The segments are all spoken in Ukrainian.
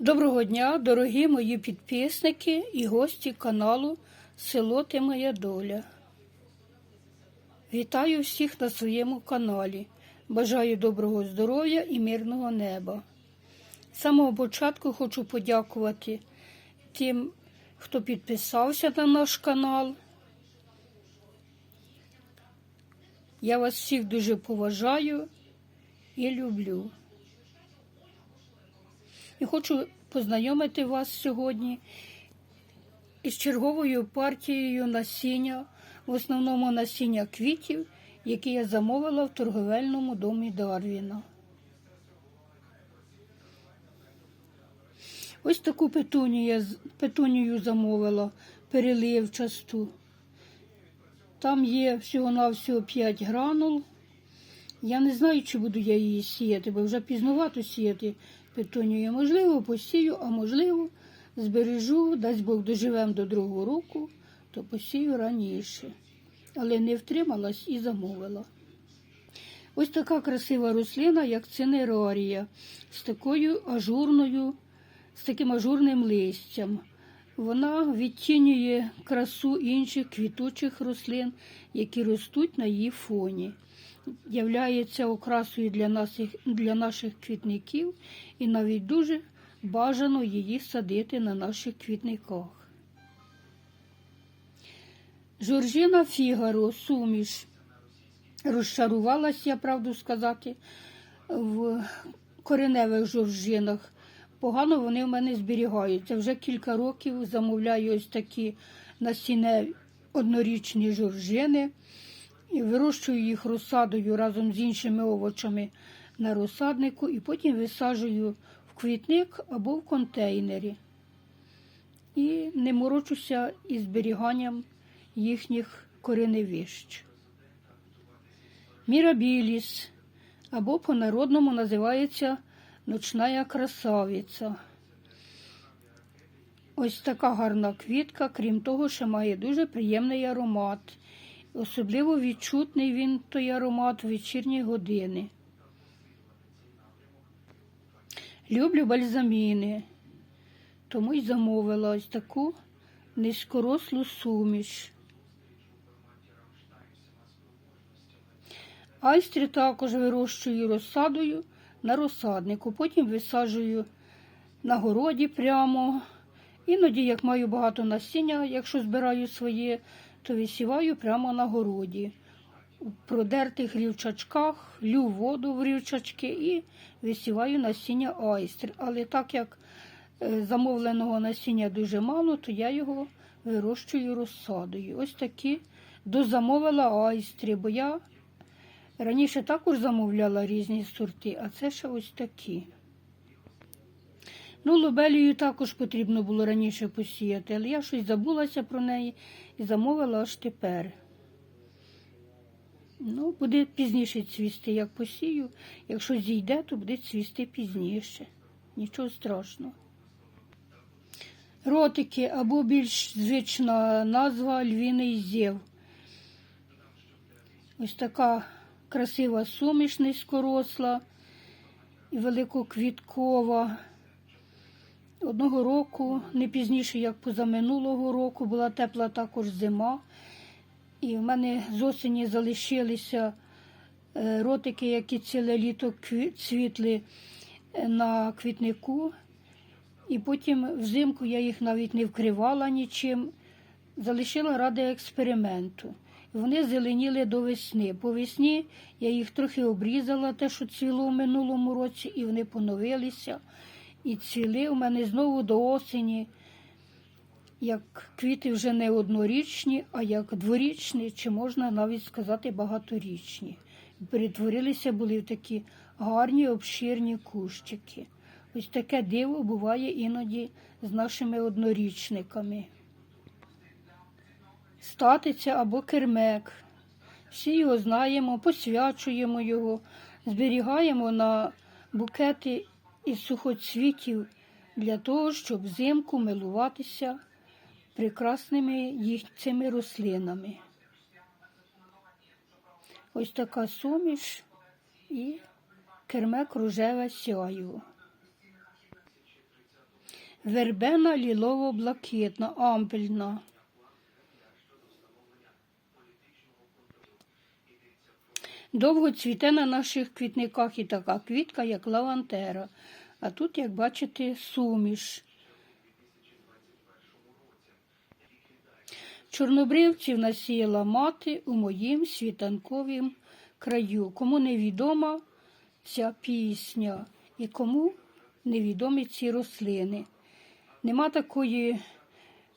Доброго дня, дорогі мої підписники і гості каналу Село Ти Моя Доля. Вітаю всіх на своєму каналі. Бажаю доброго здоров'я і мирного неба. З самого початку хочу подякувати тим, хто підписався на наш канал. Я вас всіх дуже поважаю і люблю. І хочу познайомити вас сьогодні із черговою партією насіння, в основному насіння квітів, які я замовила в торговельному домі Дарвіна. Ось таку петунію, петунію замовила, переливчасту. Там є всього-навсього 5 гранул. Я не знаю, чи буду я її сіяти, бо вже пізнувато сіяти петунію. Можливо, посію, а можливо, збережу, дасть Бог доживемо до другого року, то посію раніше. Але не втрималась і замовила. Ось така красива рослина, як цинерарія, з такою ажурною, з таким ажурним листям. Вона відтінює красу інших квітучих рослин, які ростуть на її фоні являється окрасою для наших, для наших квітників і навіть дуже бажано її садити на наших квітниках. Жоржина Фігаро, суміш. Розчарувалась, я правду сказати, в кореневих жоржинах. Погано вони в мене зберігаються. Вже кілька років замовляю ось такі насінне однорічні жоржини і вирощую їх розсадою разом з іншими овочами на розсаднику і потім висаджую в квітник або в контейнері. І не морочуся із зберіганням їхніх кореневищ. Мірабіліс або по-народному називається ночна красавиця. Ось така гарна квітка, крім того, що має дуже приємний аромат. Особливо відчутний він той аромат в вечірні години. Люблю бальзаміни, тому й замовила ось таку низькорослу суміш. Айстри також вирощую розсадою на розсаднику, потім висаджую на городі прямо. Іноді, як маю багато насіння, якщо збираю своє, то висіваю прямо на городі. У продертих рівчачках, лю воду в рівчачки і висіваю насіння айстр. Але так як е, замовленого насіння дуже мало, то я його вирощую розсадою. Ось такі дозамовила айстри, бо я раніше також замовляла різні сорти, а це ще ось такі. Ну, лобелію також потрібно було раніше посіяти, але я щось забулася про неї і замовила аж тепер. Ну, буде пізніше цвісти, як посію. Якщо зійде, то буде цвісти пізніше. Нічого страшного. Ротики або більш звична назва львіний зєв. Ось така красива суміш низькоросла і великоквіткова. Одного року, не пізніше, як позаминулого року, була тепла також зима. І в мене з осені залишилися е, ротики, які ціле літо цвітли е, на квітнику. І потім взимку я їх навіть не вкривала нічим, залишила ради експерименту. Вони зеленіли до весни. По весні я їх трохи обрізала, те, що цвіло в минулому році, і вони поновилися. І цвіли у мене знову до осені, як квіти вже не однорічні, а як дворічні, чи можна навіть сказати багаторічні. Перетворилися були в такі гарні обширні кущики. Ось таке диво буває іноді з нашими однорічниками. Статиця або кермек. Всі його знаємо, посвячуємо його, зберігаємо на букети із сухоцвітів для того, щоб взимку милуватися прекрасними їх цими рослинами. Ось така суміш і кермек рожеве сяйво. вербена лілово-блакитна, ампельна. Довго цвіте на наших квітниках і така квітка, як лавантера. А тут, як бачите, суміш. Чорнобривців насіяла мати у моїм світанковім краю. Кому невідома ця пісня і кому невідомі ці рослини. Нема такої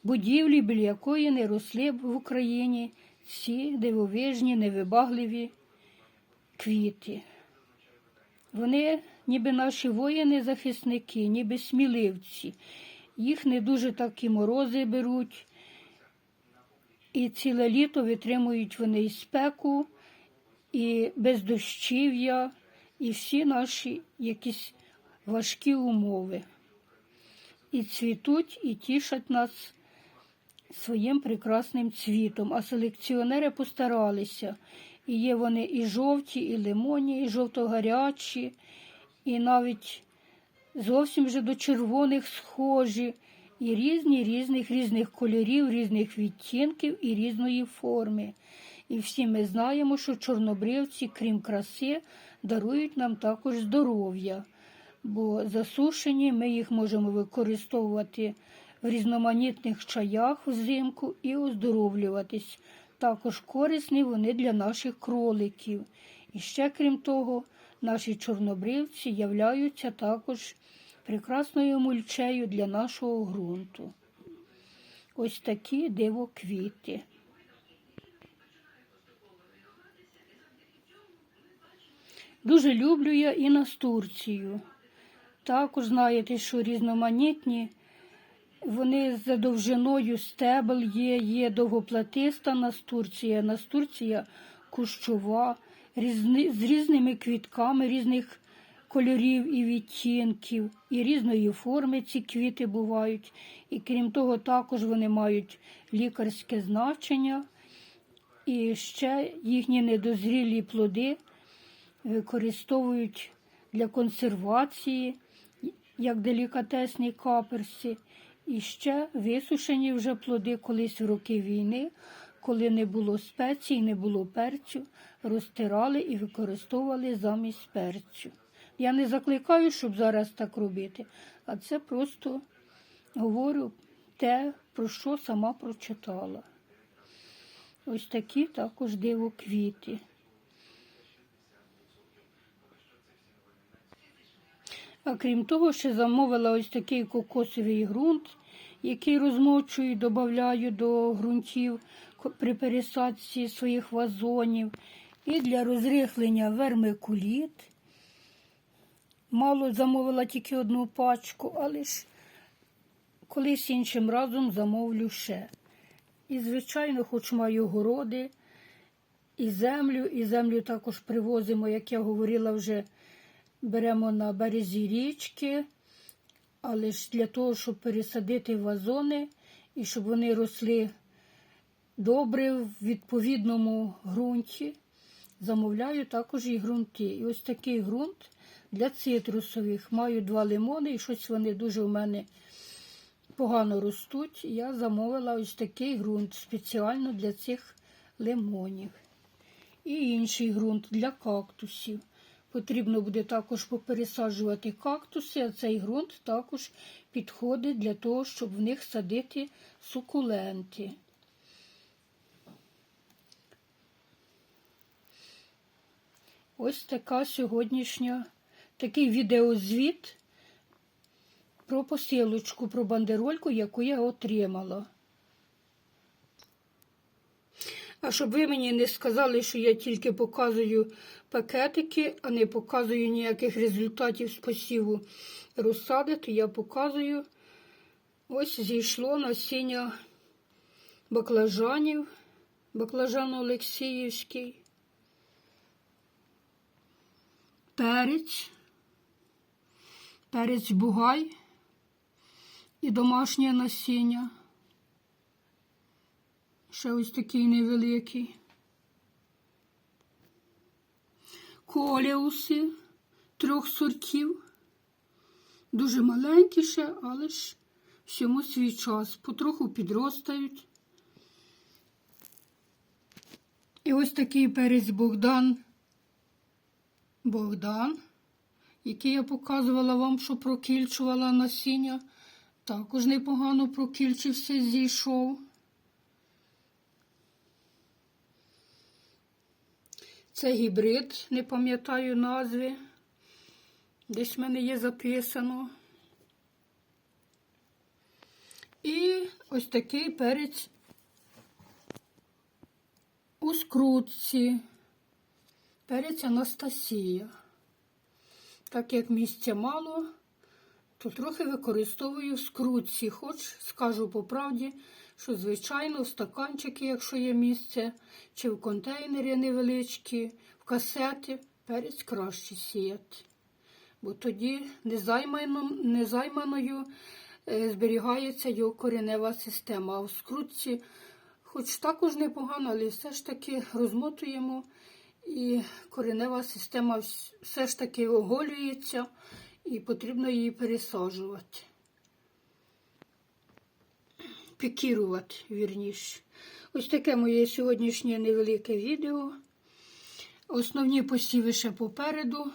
будівлі, біля якої не росли б в Україні ці дивовижні, невибагливі квіти. Вони, ніби наші воїни-захисники, ніби сміливці. Їх не дуже так і морози беруть, і ціле літо витримують вони і спеку, і бездощів'я, і всі наші якісь важкі умови. І цвітуть, і тішать нас своїм прекрасним цвітом. А селекціонери постаралися. І є вони і жовті, і лимонні, і жовто-гарячі, і навіть зовсім вже до червоних схожі, і різні різних різних кольорів, різних відтінків і різної форми. І всі ми знаємо, що чорнобривці, крім краси, дарують нам також здоров'я, бо засушені ми їх можемо використовувати в різноманітних чаях взимку і оздоровлюватись. Також корисні вони для наших кроликів. І ще, крім того, наші чорнобривці являються також прекрасною мульчею для нашого ґрунту. Ось такі дивоквіти. Дуже люблю я і настурцію. Також знаєте, що різноманітні, вони за довжиною стебел є, є довгоплатиста настурція, настурція кущова, різни, з різними квітками різних кольорів і відтінків, і різної форми ці квіти бувають. І крім того, також вони мають лікарське значення. І ще їхні недозрілі плоди використовують для консервації, як делікатесні каперси. І ще висушені вже плоди колись в роки війни, коли не було спецій, не було перцю, розтирали і використовували замість перцю. Я не закликаю, щоб зараз так робити, а це просто говорю те, про що сама прочитала. Ось такі також дивоквіти. А крім того, ще замовила ось такий кокосовий ґрунт, який розмочую, додаю до ґрунтів при пересадці своїх вазонів. І для розрихлення вермикуліт. Мало замовила тільки одну пачку, але ж колись іншим разом замовлю ще. І, звичайно, хоч маю городи і землю, і землю також привозимо, як я говорила вже беремо на березі річки, але ж для того, щоб пересадити вазони і щоб вони росли добре в відповідному ґрунті, замовляю також і ґрунти. І ось такий ґрунт для цитрусових. Маю два лимони, і щось вони дуже у мене погано ростуть. Я замовила ось такий ґрунт спеціально для цих лимонів. І інший ґрунт для кактусів. Потрібно буде також попересаджувати кактуси, а цей ґрунт також підходить для того, щоб в них садити сукуленти. Ось така сьогоднішня такий відеозвіт про посилочку, про бандерольку, яку я отримала. А щоб ви мені не сказали, що я тільки показую пакетики, а не показую ніяких результатів з посіву розсади, то я показую ось зійшло насіння баклажанів, баклажан Олексіївський, перець, перець бугай і домашнє насіння. Ще ось такий невеликий. Колеуси трьох сортів. Дуже маленькі ще, але ж всьому свій час, потроху підростають. І ось такий перець Богдан. Богдан, який я показувала вам, що прокільчувала насіння. Також непогано прокільчився, зійшов. Це гібрид, не пам'ятаю назви. Десь в мене є записано. І ось такий перець у скрутці. Перець Анастасія. Так як місця мало, то трохи використовую скрутці. Хоч скажу по правді, що, звичайно, в стаканчики, якщо є місце, чи в контейнері невеличкі, в касети, перець краще сіяти. Бо тоді незаймано, незайманою е, зберігається його коренева система. А в скрутці, хоч також непогано, але все ж таки розмотуємо і коренева система все ж таки оголюється і потрібно її пересаджувати. Пікірувати, вірніше. Ось таке моє сьогоднішнє невелике відео. Основні посіви ще попереду.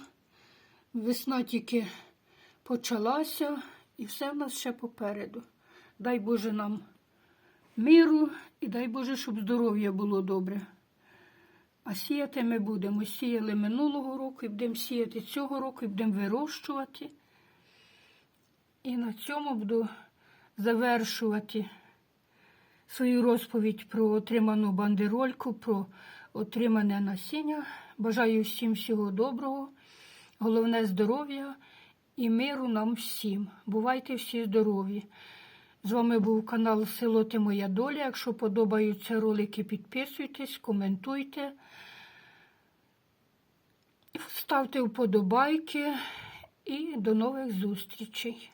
Весна тільки почалася і все в нас ще попереду. Дай Боже нам миру і дай Боже, щоб здоров'я було добре. А сіяти ми будемо. Сіяли минулого року і будемо сіяти цього року і будемо вирощувати. І на цьому буду завершувати свою розповідь про отриману бандерольку, про отримане насіння. Бажаю всім всього доброго, головне здоров'я і миру нам всім. Бувайте всі здорові! З вами був канал Село Ти Моя Доля. Якщо подобаються ролики, підписуйтесь, коментуйте, ставте вподобайки і до нових зустрічей.